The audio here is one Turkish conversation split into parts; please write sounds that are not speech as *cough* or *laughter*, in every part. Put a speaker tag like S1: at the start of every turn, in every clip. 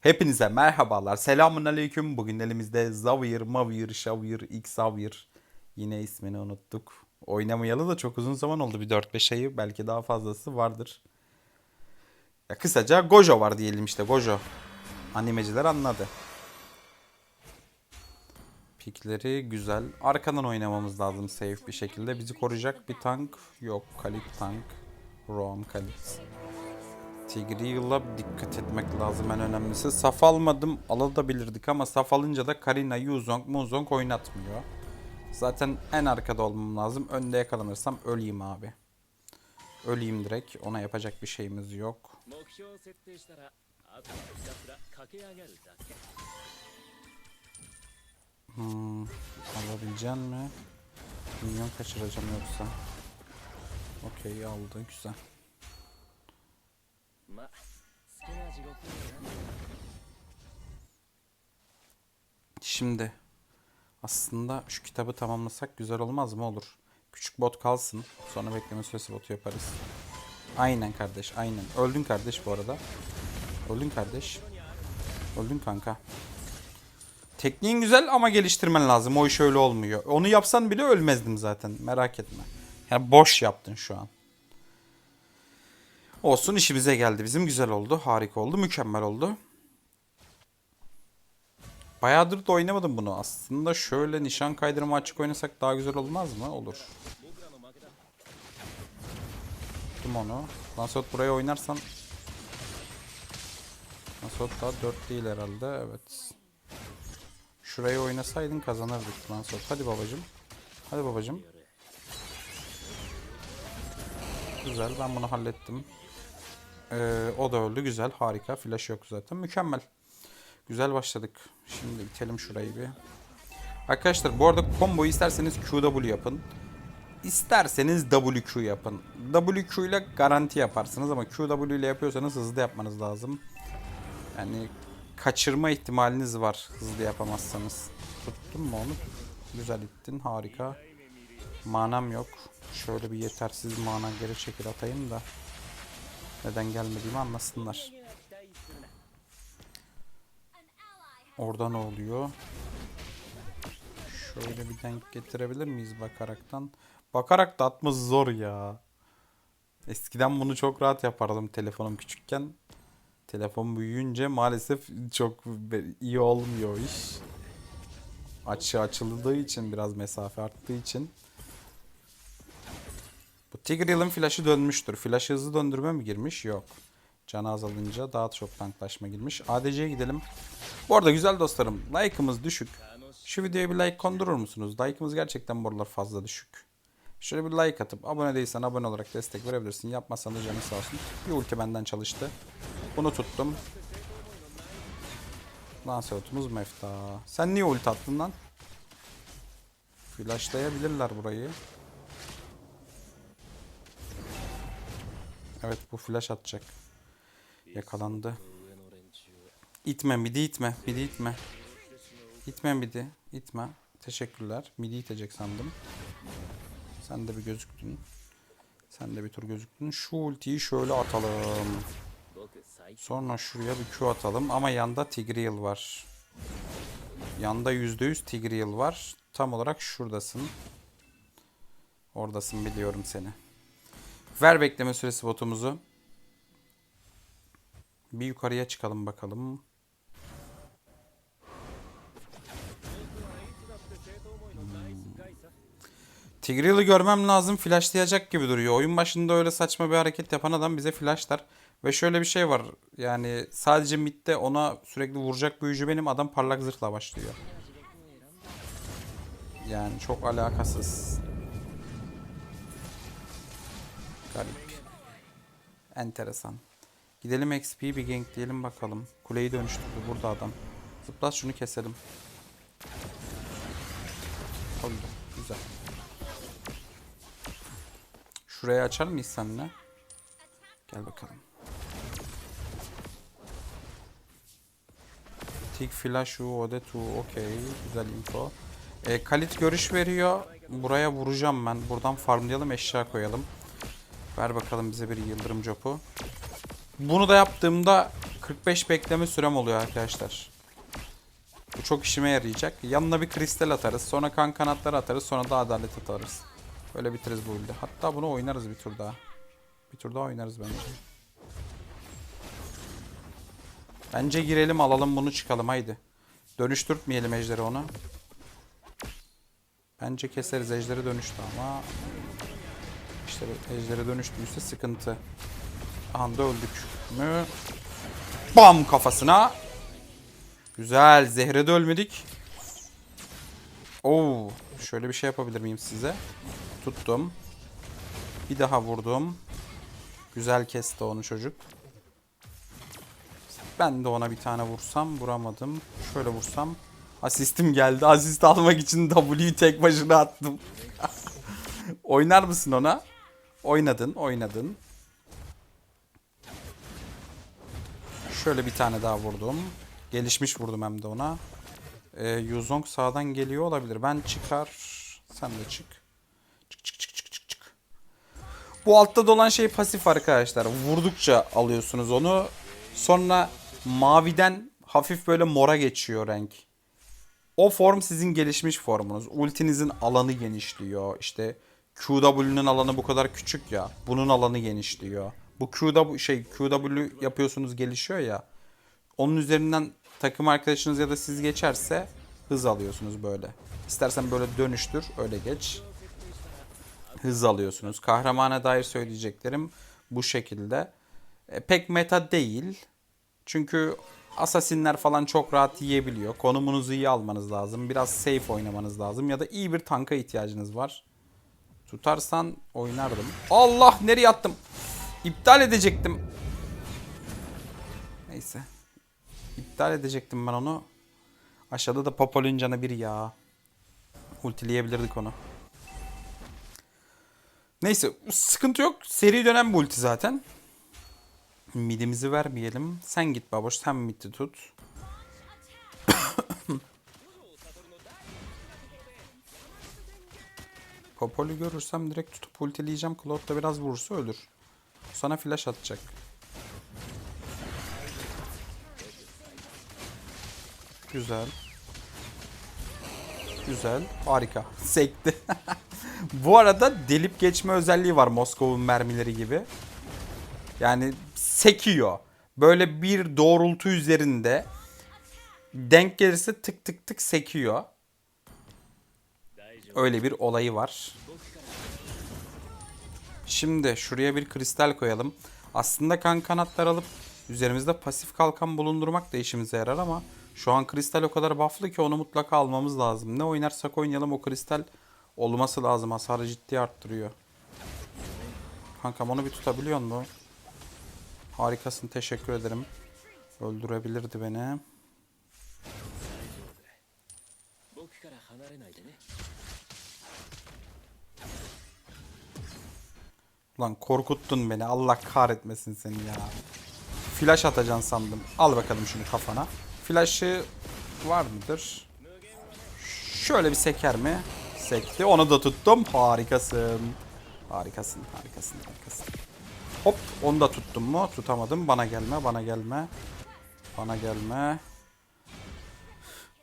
S1: Hepinize merhabalar. Selamun aleyküm. Bugün elimizde Zavir, Mavir, Şavir, Xavir. Yine ismini unuttuk. Oynamayalı da çok uzun zaman oldu. Bir 4-5 ayı belki daha fazlası vardır. Ya kısaca Gojo var diyelim işte Gojo. Animeciler anladı. Pikleri güzel. Arkadan oynamamız lazım safe bir şekilde. Bizi koruyacak bir tank yok. Kalit tank. Roam Tigri yıla dikkat etmek lazım en önemlisi. Saf almadım alabilirdik ama saf alınca da Karina, Yuzong, Muzong oynatmıyor. Zaten en arkada olmam lazım. Önde yakalanırsam öleyim abi. Öleyim direkt. Ona yapacak bir şeyimiz yok. Hmm, alabilecek mi? Milyon kaçıracağım yoksa. Okey aldı güzel.
S2: まあ好きな地獄にな
S1: Şimdi aslında şu kitabı tamamlasak güzel olmaz mı? Olur. Küçük bot kalsın. Sonra bekleme süresi botu yaparız. Aynen kardeş aynen. Öldün kardeş bu arada. Öldün kardeş. Öldün kanka. Tekniğin güzel ama geliştirmen lazım. O iş öyle olmuyor. Onu yapsan bile ölmezdim zaten. Merak etme. Yani boş yaptın şu an. Olsun işimize geldi. Bizim güzel oldu. Harika oldu. Mükemmel oldu. Bayağıdır da oynamadım bunu. Aslında şöyle nişan kaydırma açık oynasak daha güzel olmaz mı? Olur. Tuttum onu. Lansot buraya oynarsan Lansot daha 4 değil herhalde. Evet. Şuraya oynasaydın kazanırdık Lansot. Hadi babacım. Hadi babacım. Güzel ben bunu hallettim. Ee, o da öldü güzel harika. Flash yok zaten mükemmel. Güzel başladık. Şimdi itelim şurayı bir. Arkadaşlar bu arada combo'yu isterseniz QW yapın. İsterseniz WQ yapın. WQ ile garanti yaparsınız ama QW ile yapıyorsanız hızlı yapmanız lazım. Yani kaçırma ihtimaliniz var hızlı yapamazsanız. Tuttun mu onu? Güzel ittin harika. Manam yok. Şöyle bir yetersiz mana geri çekil atayım da. Neden gelmediğimi anlasınlar. Orada ne oluyor? Şöyle bir denk getirebilir miyiz bakaraktan? Bakarak da atması zor ya. Eskiden bunu çok rahat yapardım telefonum küçükken. Telefon büyüyünce maalesef çok iyi olmuyor iş. Açı açıldığı için biraz mesafe arttığı için. Tigreal'ın flash'ı dönmüştür. Flash hızlı döndürme mi girmiş? Yok. Canı azalınca daha çok tanklaşma girmiş. ADC'ye gidelim. Bu arada güzel dostlarım like'ımız düşük. Şu videoya bir like kondurur musunuz? Like'ımız gerçekten bu aralar fazla düşük. Şöyle bir like atıp abone değilsen abone olarak destek verebilirsin. Yapmazsan da canı sağ olsun. Bir ulti benden çalıştı. Bunu tuttum. Lancelot'umuz mefta. Sen niye ulti attın lan? Flashlayabilirler burayı. Evet bu flash atacak. Yakalandı. İtme midi itme. Midi itme. İtme midi. İtme. Teşekkürler. Midi itecek sandım. Sen de bir gözüktün. Sen de bir tur gözüktün. Şu ultiyi şöyle atalım. Sonra şuraya bir Q atalım. Ama yanda Tigreal var. Yanda %100 Tigreal var. Tam olarak şuradasın. Oradasın biliyorum seni. Ver bekleme süresi botumuzu. Bir yukarıya çıkalım bakalım. Tigreal'ı görmem lazım. Flashlayacak gibi duruyor. Oyun başında öyle saçma bir hareket yapan adam bize flashlar. Ve şöyle bir şey var. Yani sadece midde ona sürekli vuracak büyücü benim. Adam parlak zırhla başlıyor. Yani çok alakasız. Garip. Enteresan. Gidelim XP bir gank diyelim bakalım. Kuleyi dönüştürdü burada adam. Zıplat şunu keselim. Oldu. Güzel. Şurayı açar mıyız seninle? Gel bakalım. Tik flash u ode tu okey güzel info. E, Kalit görüş veriyor. Buraya vuracağım ben. Buradan farmlayalım eşya koyalım. Ver bakalım bize bir yıldırım copu. Bunu da yaptığımda 45 bekleme sürem oluyor arkadaşlar. Bu çok işime yarayacak. Yanına bir kristal atarız. Sonra kan kanatları atarız. Sonra da adalet atarız. Böyle bitiririz bu build'i. Hatta bunu oynarız bir tur daha. Bir tur daha oynarız bence. Bence girelim alalım bunu çıkalım haydi. Dönüştürtmeyelim ejderi ona. Bence keseriz ejderi dönüştü ama işte bu ejderi dönüştüyse sıkıntı. Anda öldük mü? Bam kafasına. Güzel. Zehre de ölmedik. Oo, şöyle bir şey yapabilir miyim size? Tuttum. Bir daha vurdum. Güzel kesti onu çocuk. Ben de ona bir tane vursam vuramadım. Şöyle vursam asistim geldi. Asist almak için W'yu tek başına attım. *laughs* Oynar mısın ona? Oynadın, oynadın. Şöyle bir tane daha vurdum. Gelişmiş vurdum hem de ona. Ee, Yuzong sağdan geliyor olabilir. Ben çıkar. Sen de çık. Çık çık çık çık çık çık. Bu altta dolan şey pasif arkadaşlar. Vurdukça alıyorsunuz onu. Sonra maviden hafif böyle mora geçiyor renk. O form sizin gelişmiş formunuz. Ultinizin alanı genişliyor. İşte QW'nun alanı bu kadar küçük ya. Bunun alanı genişliyor. Bu QW şey QW yapıyorsunuz gelişiyor ya. Onun üzerinden takım arkadaşınız ya da siz geçerse hız alıyorsunuz böyle. İstersen böyle dönüştür öyle geç. Hız alıyorsunuz. Kahramana dair söyleyeceklerim bu şekilde. E, pek meta değil. Çünkü asasinler falan çok rahat yiyebiliyor. Konumunuzu iyi almanız lazım. Biraz safe oynamanız lazım. Ya da iyi bir tanka ihtiyacınız var. Tutarsan oynardım. Allah nereye attım? İptal edecektim. Neyse. İptal edecektim ben onu. Aşağıda da Popol'ün bir ya. Ultileyebilirdik onu. Neyse sıkıntı yok. Seri dönem bu ulti zaten. Midimizi vermeyelim. Sen git baboş sen midi tut. Popol'ü görürsem direkt tutup ultileyeceğim. Claude da biraz vursa ölür. Sana flash atacak. Güzel. Güzel. Harika. *laughs* Sekti. *laughs* Bu arada delip geçme özelliği var Moskov'un mermileri gibi. Yani sekiyor. Böyle bir doğrultu üzerinde denk gelirse tık tık tık sekiyor. Öyle bir olayı var. Şimdi şuraya bir kristal koyalım. Aslında kan kanatlar alıp üzerimizde pasif kalkan bulundurmak da işimize yarar ama şu an kristal o kadar bufflı ki onu mutlaka almamız lazım. Ne oynarsak oynayalım o kristal olması lazım. Hasarı ciddi arttırıyor. Kankam onu bir tutabiliyor mu? Harikasın teşekkür ederim. Öldürebilirdi beni. Lan korkuttun beni. Allah kahretmesin seni ya. Flash atacaksın sandım. Al bakalım şunu kafana. Flash'ı var mıdır? Şöyle bir seker mi? Sekti. Onu da tuttum. Harikasın. Harikasın, harikasın, harikasın. Hop, onu da tuttum mu? Tutamadım. Bana gelme, bana gelme. Bana gelme.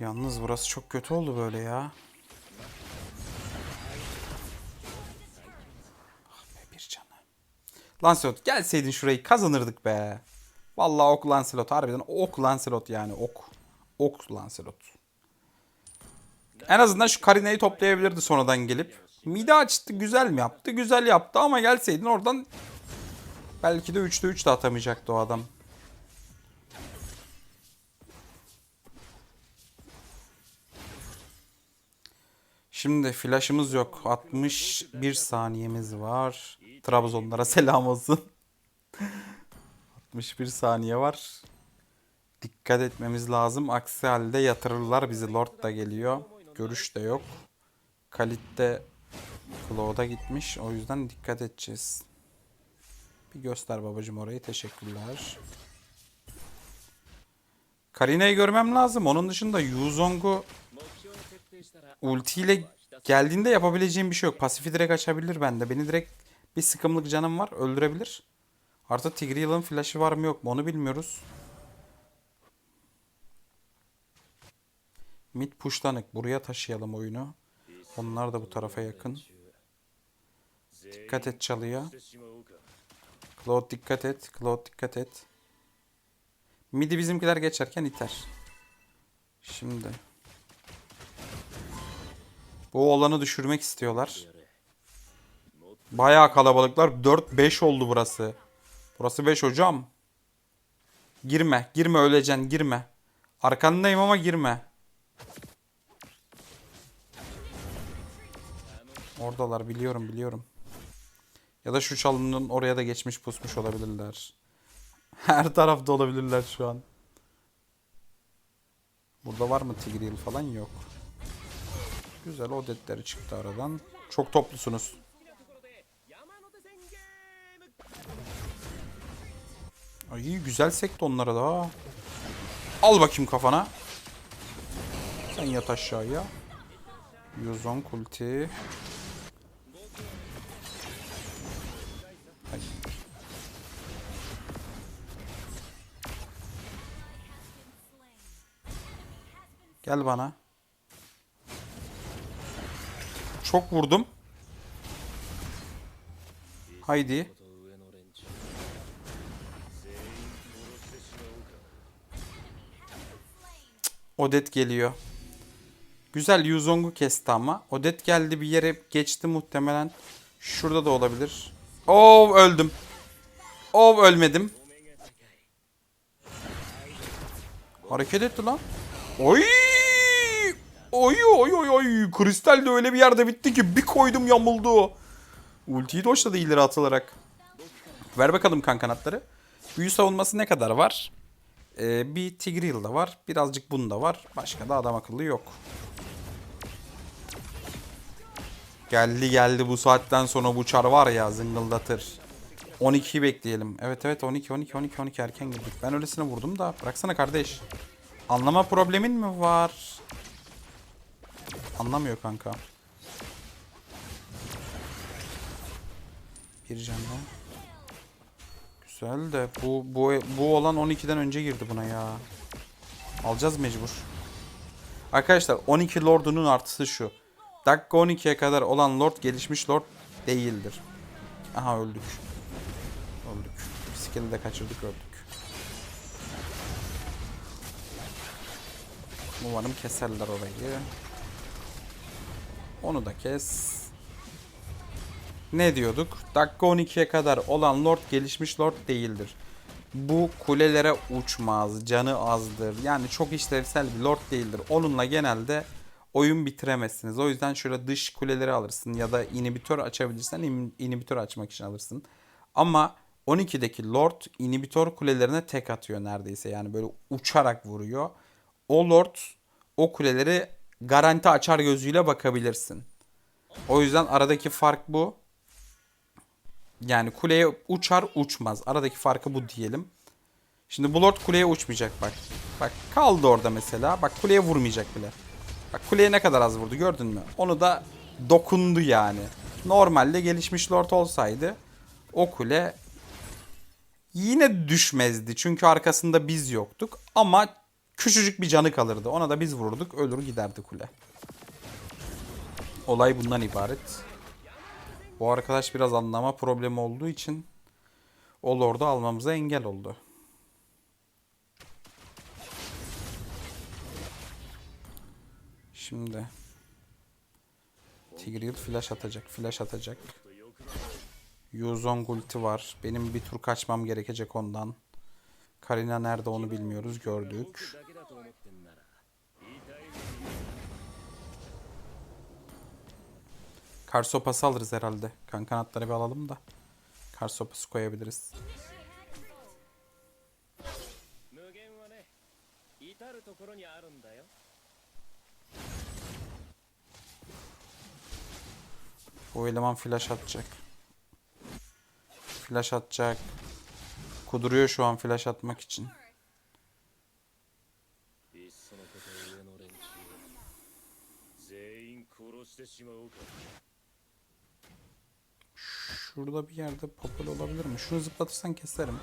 S1: Yalnız burası çok kötü oldu böyle ya. Lancelot gelseydin şurayı kazanırdık be. Vallahi ok Lancelot harbiden ok Lancelot yani ok. Ok Lancelot. En azından şu Karina'yı toplayabilirdi sonradan gelip. Mide açtı güzel mi yaptı? Güzel yaptı ama gelseydin oradan belki de 3'te 3 de atamayacaktı o adam. Şimdi flash'ımız yok. 61 saniyemiz var. Trabzonlara selam olsun. 61 saniye var. Dikkat etmemiz lazım. Aksi halde yatırırlar bizi. Lord da geliyor. Görüş de yok. Kalit de Claude'a gitmiş. O yüzden dikkat edeceğiz. Bir göster babacım orayı. Teşekkürler. Karine'yi görmem lazım. Onun dışında Yuzong'u ultiyle geldiğinde yapabileceğim bir şey yok. Pasifi direkt açabilir bende. Beni direkt bir sıkımlık canım var. Öldürebilir. Artı Tigreal'ın flash'ı var mı yok mu onu bilmiyoruz. Mid pushlanık. Buraya taşıyalım oyunu. Onlar da bu tarafa yakın. Dikkat et çalıya. Cloud dikkat et. Cloud dikkat et. Midi bizimkiler geçerken iter. Şimdi bu olanı düşürmek istiyorlar. Bayağı kalabalıklar. 4-5 oldu burası. Burası 5 hocam. Girme. Girme öleceksin. Girme. Arkandayım ama girme. Oradalar biliyorum biliyorum. Ya da şu çalının oraya da geçmiş pusmuş olabilirler. *laughs* Her tarafta olabilirler şu an. Burada var mı Tigreal falan yok. Güzel odetleri çıktı aradan. Çok toplusunuz. Ay güzel sekti onlara da. Al bakayım kafana. Sen yat aşağıya. Yuzon kulti. Gel bana. Çok vurdum. Haydi. Odet geliyor. Güzel Yuzong'u kesti ama. Odet geldi bir yere geçti muhtemelen. Şurada da olabilir. Oh öldüm. Oh ölmedim. Hareket etti lan. Oy! Oy oy oy oy. Kristal de öyle bir yerde bitti ki bir koydum yamuldu. Ultiyi doşladı ileri atılarak. Ver bakalım kan kanatları. Büyü savunması ne kadar var? Ee, bir Tigreal da var. Birazcık bunda var. Başka da adam akıllı yok. Geldi geldi bu saatten sonra bu çar var ya zıngıldatır. 12'yi bekleyelim. Evet evet 12 12 12 12 erken girdik. Ben öylesine vurdum da bıraksana kardeş. Anlama problemin mi var? Anlamıyor kanka. Bir canlı. Güzel de bu bu bu olan 12'den önce girdi buna ya. Alacağız mecbur. Arkadaşlar 12 lordunun artısı şu. Dakika 12'ye kadar olan lord gelişmiş lord değildir. Aha öldük. Öldük. Skill'i de kaçırdık öldük. Umarım keserler orayı. Onu da kes. Ne diyorduk? Dakika 12'ye kadar olan lord gelişmiş lord değildir. Bu kulelere uçmaz, canı azdır. Yani çok işlevsel bir lord değildir. Onunla genelde oyun bitiremezsiniz. O yüzden şöyle dış kuleleri alırsın ya da inhibitör açabilirsen in- inhibitör açmak için alırsın. Ama 12'deki lord inhibitör kulelerine tek atıyor neredeyse. Yani böyle uçarak vuruyor. O lord o kuleleri garanti açar gözüyle bakabilirsin. O yüzden aradaki fark bu. Yani kuleye uçar uçmaz. Aradaki farkı bu diyelim. Şimdi bu lord kuleye uçmayacak bak. Bak kaldı orada mesela. Bak kuleye vurmayacak bile. Bak kuleye ne kadar az vurdu gördün mü? Onu da dokundu yani. Normalde gelişmiş lord olsaydı o kule yine düşmezdi. Çünkü arkasında biz yoktuk. Ama küçücük bir canı kalırdı. Ona da biz vururduk. Ölür giderdi kule. Olay bundan ibaret. Bu arkadaş biraz anlama problemi olduğu için o lord'u almamıza engel oldu. Şimdi Tigreal flash atacak, flash atacak. Yuzong ulti var. Benim bir tur kaçmam gerekecek ondan. Karina nerede onu bilmiyoruz, gördük. Kar sopası alırız herhalde. Kan kanatları bir alalım da. Kar sopası koyabiliriz. Bu eleman flash atacak. Flash atacak. Kuduruyor şu an flash atmak için. Şurada bir yerde popol olabilir mi? Şunu zıplatırsan keserim.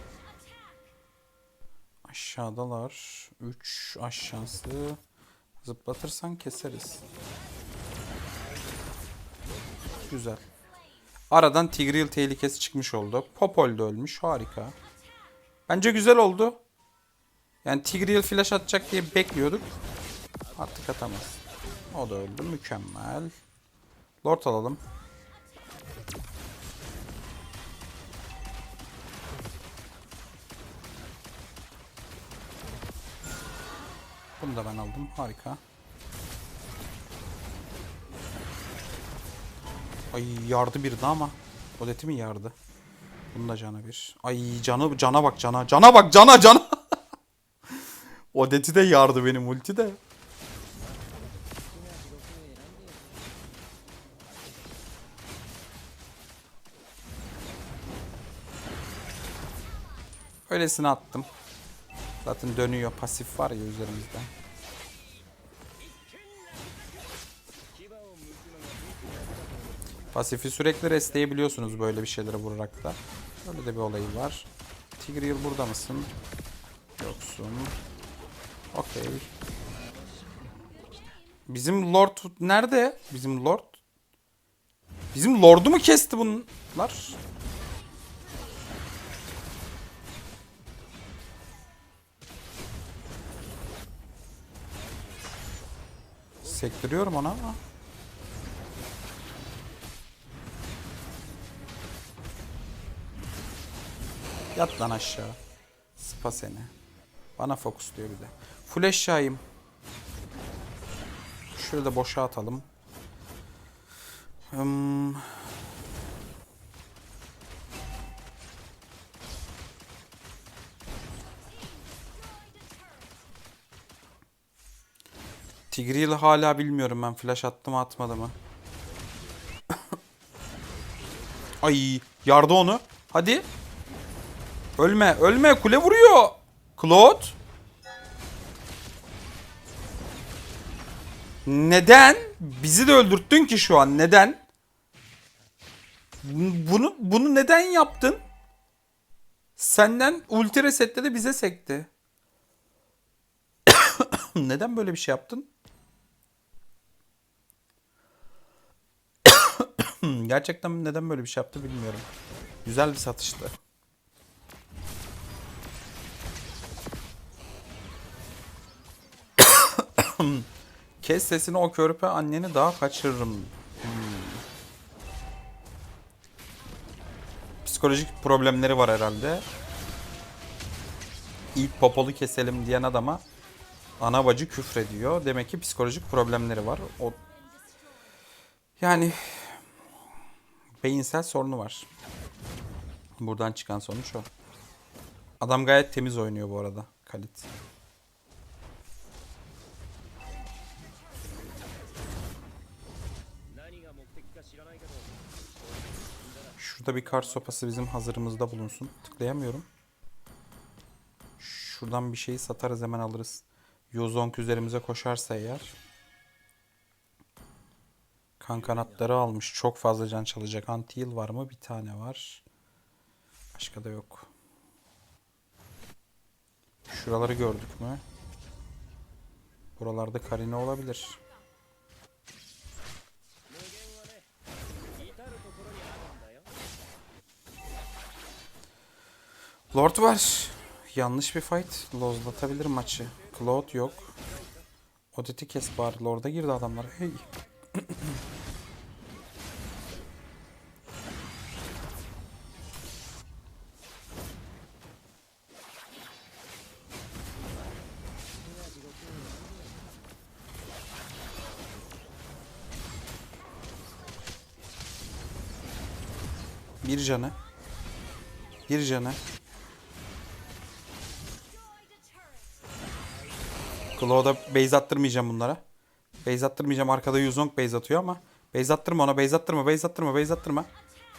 S1: Aşağıdalar. 3 aşağısı. Zıplatırsan keseriz. Güzel. Aradan Tigreal tehlikesi çıkmış oldu. Popol da ölmüş. Harika. Bence güzel oldu. Yani Tigreal flash atacak diye bekliyorduk. Artık atamaz. O da öldü. Mükemmel. Lord alalım. Bunu da ben aldım. Harika. Ay yardı bir de ama. Odeti mi yardı? Bunun da canı bir. Ay canı cana bak cana. Cana bak cana cana. *laughs* Odeti de yardı benim ulti de. Öylesine attım. Zaten dönüyor. Pasif var ya üzerimizde. Pasifi sürekli restleyebiliyorsunuz böyle bir şeylere vurarak da. Öyle de bir olayı var. Tigreal burada mısın? Yoksun. Okey. Bizim Lord nerede? Bizim Lord? Bizim Lord'u mu kesti bunlar? Sektiriyorum ona ama. Yat lan aşağı. Spa seni. Bana fokus diyor bir de. Full eşyayım. Şöyle de boşa atalım. Hmm. Tigreal'ı hala bilmiyorum ben. Flash attı mı atmadı mı? *coughs* Ay yardı onu. Hadi. Ölme ölme kule vuruyor. Claude. Neden? Bizi de öldürttün ki şu an. Neden? Bunu bunu neden yaptın? Senden ulti resetledi bize sekti. *coughs* neden böyle bir şey yaptın? Gerçekten neden böyle bir şey yaptı bilmiyorum. Güzel bir satıştı. *coughs* Kes sesini o körpe anneni daha kaçırırım. Hmm. Psikolojik problemleri var herhalde. İlk popolu keselim diyen adama ana bacı küfrediyor. Demek ki psikolojik problemleri var. O yani beyinsel sorunu var. Buradan çıkan sonuç o. Adam gayet temiz oynuyor bu arada. Kalit. Şurada bir kar sopası bizim hazırımızda bulunsun. Tıklayamıyorum. Şuradan bir şeyi satarız hemen alırız. Yozonk üzerimize koşarsa eğer. Kan kanatları almış. Çok fazla can çalacak. Anti-heal var mı? Bir tane var. Başka da yok. Şuraları gördük mü? Buralarda Karina olabilir. Lord var. Yanlış bir fight. Lozlatabilir maçı. Claude yok. Odet'i kes bari. Lord'a girdi adamlar. Hey. *clears throat* Bir canı. Bir canı. Claw'da base attırmayacağım bunlara. Base attırmayacağım. Arkada Yuzong base atıyor ama. Base attırma ona. Base attırma. Base attırma. Base attırma.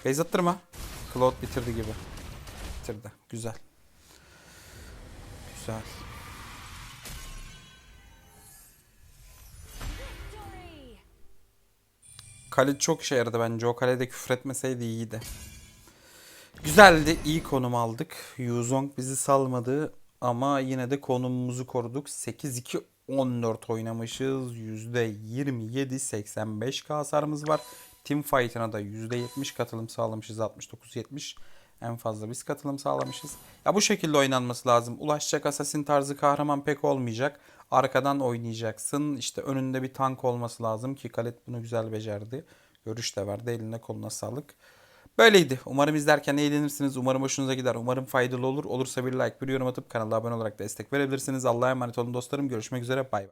S1: Base attırma. Claude bitirdi gibi. Bitirdi. Güzel. Güzel. Kale çok işe yaradı bence. O kalede küfür etmeseydi iyiydi. Güzeldi. iyi konum aldık. Yuzong bizi salmadı. Ama yine de konumumuzu koruduk. 8-2 14 oynamışız. %27 85 hasarımız var. Team Fight'ına da %70 katılım sağlamışız. 69-70. En fazla biz katılım sağlamışız. Ya bu şekilde oynanması lazım. Ulaşacak assassin tarzı kahraman pek olmayacak. Arkadan oynayacaksın. İşte önünde bir tank olması lazım ki Khaled bunu güzel becerdi. Görüş de verdi. Eline koluna sağlık. Böyleydi. Umarım izlerken eğlenirsiniz. Umarım hoşunuza gider. Umarım faydalı olur. Olursa bir like, bir yorum atıp kanala abone olarak destek verebilirsiniz. Allah'a emanet olun dostlarım. Görüşmek üzere. Bay bay.